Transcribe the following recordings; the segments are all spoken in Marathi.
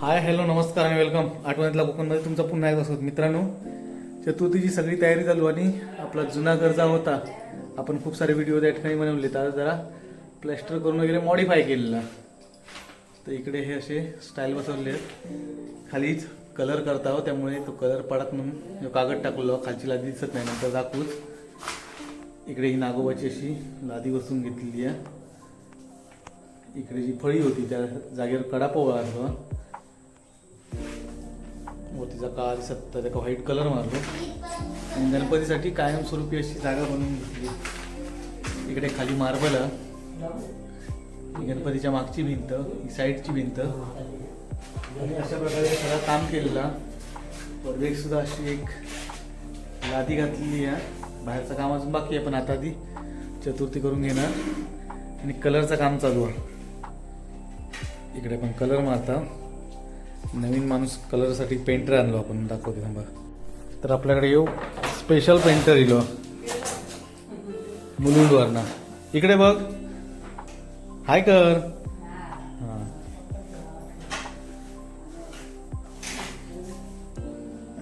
हाय हॅलो नमस्कार आणि वेलकम. आठवणीतला कोकणमध्ये तुमचा पुन्हा एकदा असत मित्रांनो चतुर्थीची सगळी तयारी चालू आणि आपला जुना गरजा होता. आपण खूप सारे व्हिडिओ त्या ठिकाणी बनवले तर जरा प्लॅस्टर करून वगैरे मॉडीफाय केलेला. तर इकडे हे असे स्टाईल बसवले आहेत. खालीच कलर करता हो त्यामुळे तो कलर पडत म्हणून जो कागद टाकलेलो खालची लादी दिसत नाही नंतर दाखवूच. इकडे ही नागोबाची अशी लादी बसून घेतलेली आहे. इकडे जी फळी होती त्या जागेवर कडा पोवळा असतो. मोतीचा काळा दिसत त्याचा व्हाईट कलर मारलो आणि गणपतीसाठी कायमस्वरूपी अशी जागा बनवून घेतली. इकडे खाली मार्बल ही गणपतीच्या मागची भिंत ही साईडची भिंत. आणि अशा प्रकारे सगळं काम केलेला. एक सुद्धा अशी एक लादी घातलेली आहे. बाहेरचं काम अजून बाकी आहे पण आता ती चतुर्थी करून घेणार. आणि कलरचं काम चालू आहे. इकडे पण कलर मारता. नवीन माणूस कलरसाठी पेंटर आणलो आपण. दाखवते नंबर तर आपल्याकडे येऊ. स्पेशल पेंटर इलो. मुलुंडवरना. इकडे बघ. हाय कर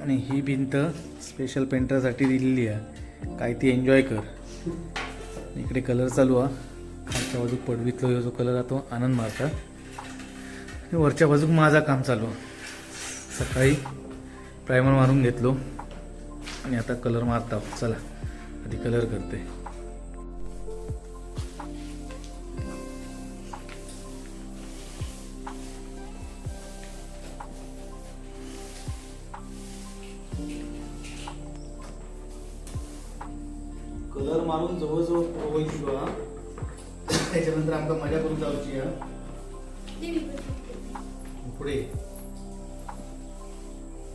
आणि ही भिंत स्पेशल पेंटरसाठी दिलेली आहे. काय ती एन्जॉय कर. इकडे कलर चालू आहे. खालच्या बाजू पडवीतलो जो कलर आहे तो आनंद मारता वरच्या बाजूक माझा काम चालू. सकाळी प्रायमर मारून घेतलो. आणि आता कलर मारता. चला आधी कलर करते. कलर मारून जवळजवळ होईल हा त्याच्यानंतर आमका मजा करून जाऊची हा. पुढे.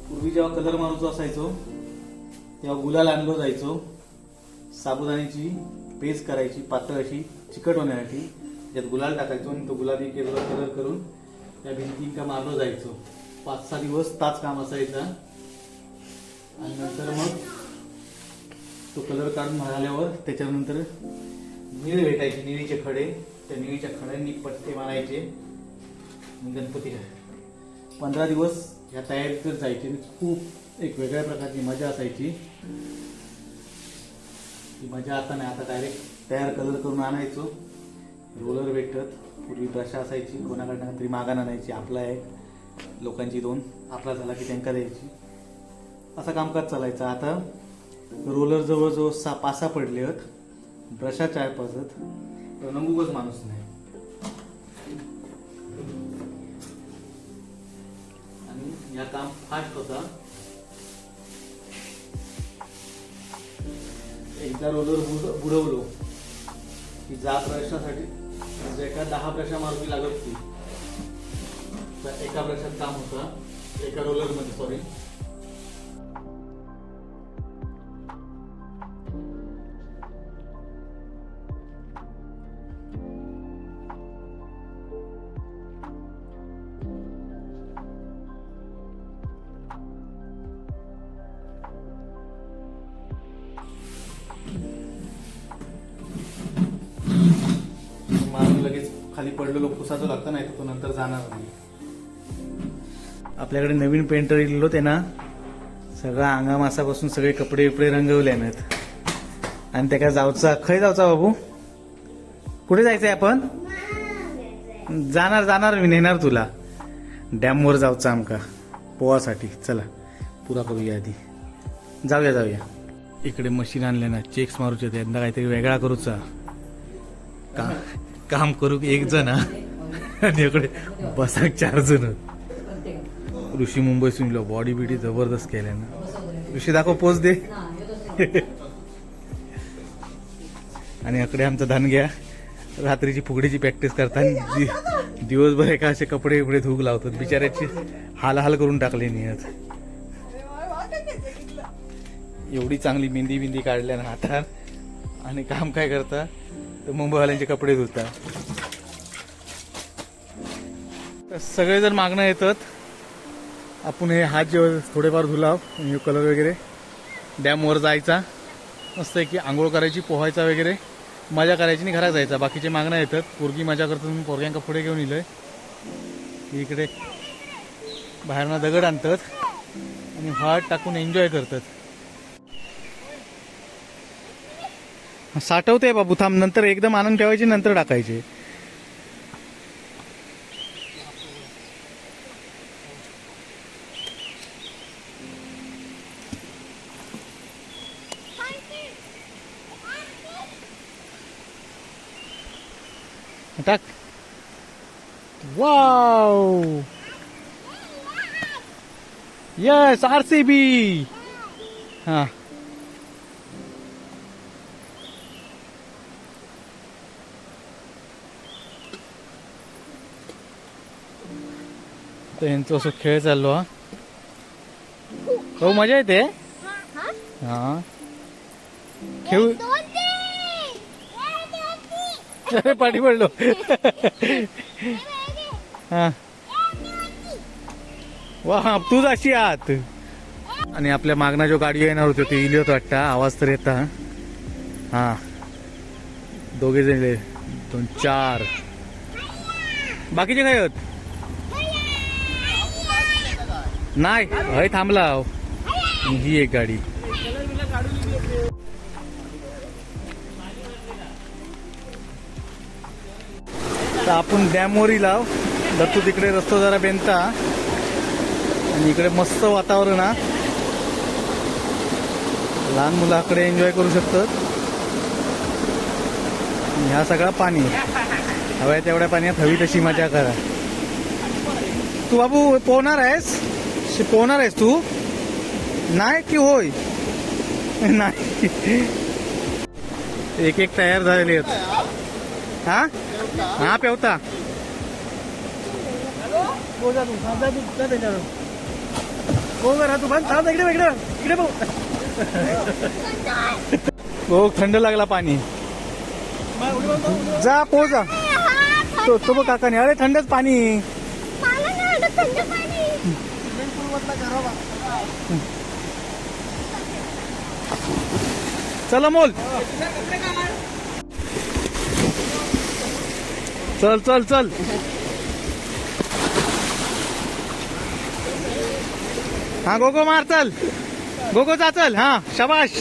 पूर्वी जेव्हा कलर मारूचो असायचो तेव्हा गुलाल आणलो जायचो. साबुदाण्याची पेस्ट करायची पातळ अशी चिकट होण्यासाठी. त्यात गुलाल टाकायचो आणि तो गुलाबी केलेला कलर करून त्या भिंतींका मारलो जायचो. पाच सहा दिवस ताच काम असायचा. आणि नंतर मग तो कलर काढून मारल्यावर त्याच्यानंतर निळ भेटायची निळीचे खडे. त्या निळीच्या खड्यांनी पट्टे मारायचे. गणपती गणपती पंधरा दिवस ह्या तयारीतच तर जायची खूप एक वेगळ्या प्रकारची मजा असायची. ती मजा आता नाही आता डायरेक्ट तयार कलर करून आणायचो. रोलर भेटत पूर्वी ब्रश असायची कोणाकडनं तरी मागानं आणायची आपला एक लोकांची दोन आपला झाला की त्यांका द्यायची. असा कामकाज चालायचं. आता रोलर जवळजवळ सा पासा पडले आहेत ब्रशा चार पाचत नंबूकच माणूस नाही. आणि या काम फास्ट होता एकदा रोलर बुडवलो की जा प्रश्नासाठी म्हणजे एका दहा ब्रशा मार्गी लागत होती तर एका प्रश्नात काम होतं एका रोलरमध्ये सॉरी पडलेलो पुसाचं लागतं नाही तो नंतर जाणार नाही. आपल्याकडे नवीन पेंटर इलो होते ना सगळा अंगामासापासून सगळे कपडे विपडे रंगवले आहेत. आणि त्या काय जाऊचा खय जाऊचा बाबू? कुठे जायचंय आपण? जाणार जाणार मी नेणार तुला. डॅमवर जाऊचा आमका. पोवासाठी चला. पुरा करूया आधी. जाऊया जाऊया. इकडे मशीन आणले ना चेक्स मारूचे यंदा काहीतरी वेगळा करूचा. का? काम करू एक जण आणि इकडे बसाक चार जण. ऋषी मुंबई सुनलो बॉडी बिडी जबरदस्त केल्या ना. ऋषी दाखव पोच दे. आणि इकडे आमचा धानग्या रात्रीची फुगडीची प्रॅक्टिस करताना दि- दिवसभर एका असे कपडे बिपडे धूक लावतात. बिचाऱ्याची हाल हाल करून टाकले नियत एवढी चांगली मेहंदी बिंदी काढल्या ना हातात आणि काम काय करता? तर मुंबईवाल्यांचे कपडे धुता सगळेजण मागणं येतात. आपण हे हात जेव्हा थोडेफार धुलाव कलर वगैरे डॅमवर जायचा. मस्त आहे की आंघोळ करायची पोहायचा वगैरे. मजा करायची आणि घरात जायचा. बाकीचे मागणं येतात. पोरगी मजा करतो म्हणून पोरग्यांका पुढे घेऊन इलोय. इकडे बाहेरनं दगड आणतात. आणि हळद टाकून एन्जॉय करतात. साठवते बाबू थांब नंतर एकदम आणून ठेवायचे नंतर टाकायचे. टाक. Wow! Yes R C B हा. तर असं खेळ चाललो हा? हो मजा येते? हा. खेळू? अरे पाठी पडलो. हा. वा तूच अशी आत आणि आपल्या मागना जो गाडी येणार होती ती इली होत वाटतं आवाज तर येता हा? दोघे जण दोन चार. बाकीचे काय होत नाही हय थांबला ही एक गाडी. तर आपण डॅमवरी लाव दत्तू तिकडे रस्तो जरा बेनता आणि इकडे मस्त वातावरण हा. लहान मुलाकडे एन्जॉय करू शकतात. ह्या सगळा पाणी. हव्या तेवढ्या पाण्यात हवी तशी मजा करा. तू बाबू पोहणार आहेस? शिकवणार पोहणार आहेस तू? नाही की होय? नाही. एक एक तयार झालेले आहेत. हा? हा पेवता. हो जा तू तू तू थंड लागला पाणी. जा पोजा तो तो बघ काकाने. अरे थंडच पाणी. चला मोल. चल चल चल. हा गोगो मार चल. गोगो जा चल. हा शबाश.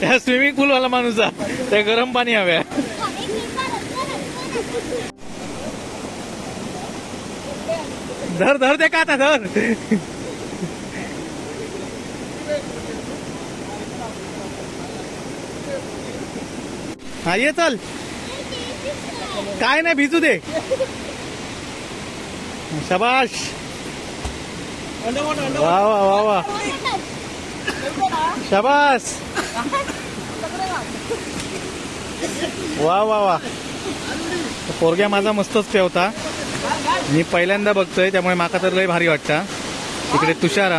त्या स्विमिंग पूल वाला माणूस जा. त्या गरम पाणी हव्या. धर धर दे का आता धर. हा ये चल. काय नाही भिजू दे. शबाश वा वा वा वा. शबास. वा वा वा. पोरग्या माझा मस्तच पेवता मी पहिल्यांदा बघतोय त्यामुळे माका तर लय भारी वाटतं. इकडे तुषार.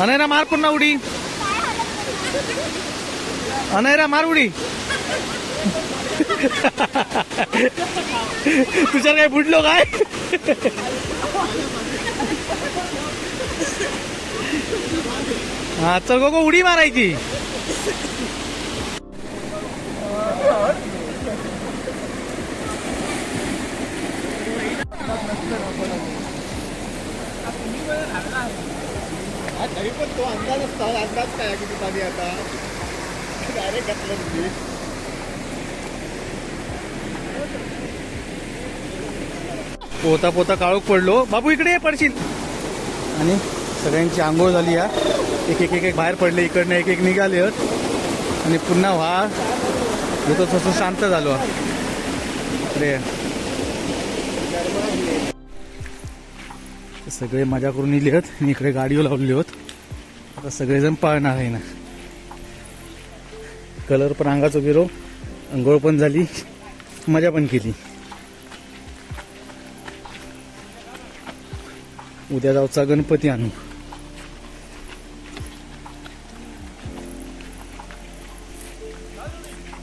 अनैरा मार पुन्हा उडी. अनैरा मार उडी. तुषार काय बुडलो काय? हा चल गो उडी मारायची. तो अंदाज असता अंदाज काय किती पाणी आता? डायरेक्ट घातलं तुम्ही म्हणजे. पोता पोता काळोख पडलो. बाबू इकडे ये, पडशील. आणि सगळ्यांची आंघोळ झाली या. एक एक एक एक बाहेर पडले इकडनं एक एक निघाले आणि पुन्हा व्हा. येतो तसं शांत झालो. अरे इकडे सगळे मजा करून इले आहेत आणि इकडे गाडीवर लावले होत. आता सगळेजण पळणार आहे ना. कलर पण अंगाचं गेलो अंघोळ पण झाली. मजा पण केली. उद्या जाऊचा गणपती आणू.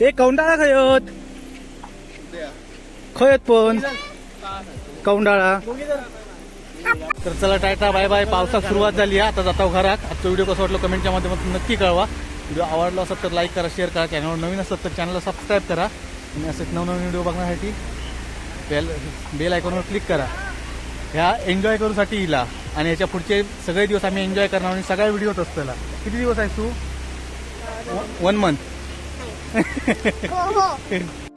ए कौंडाळा खयत? खयत पण. कौंडाळा. तर चला टाटा बाय बाय. पावसात सुरुवात झाली आहे. आता जाता घरात. आजचा व्हिडिओ कसा वाटला कमेंटच्या माध्यमातून नक्की कळवा. व्हिडिओ आवडला असेल तर लाईक करा शेअर करा. चॅनलवर नवीन असतात तर चॅनलला सबस्क्राईब करा. आणि असंच नवनवीन व्हिडिओ बघण्यासाठी बेल बेल आयकॉनवर क्लिक करा. ह्या एन्जॉय करूसाठी हिला आणि याच्या पुढचे सगळे दिवस आम्ही एन्जॉय करणार आणि सगळ्या व्हिडिओत असताना किती दिवस आहेस तू? One month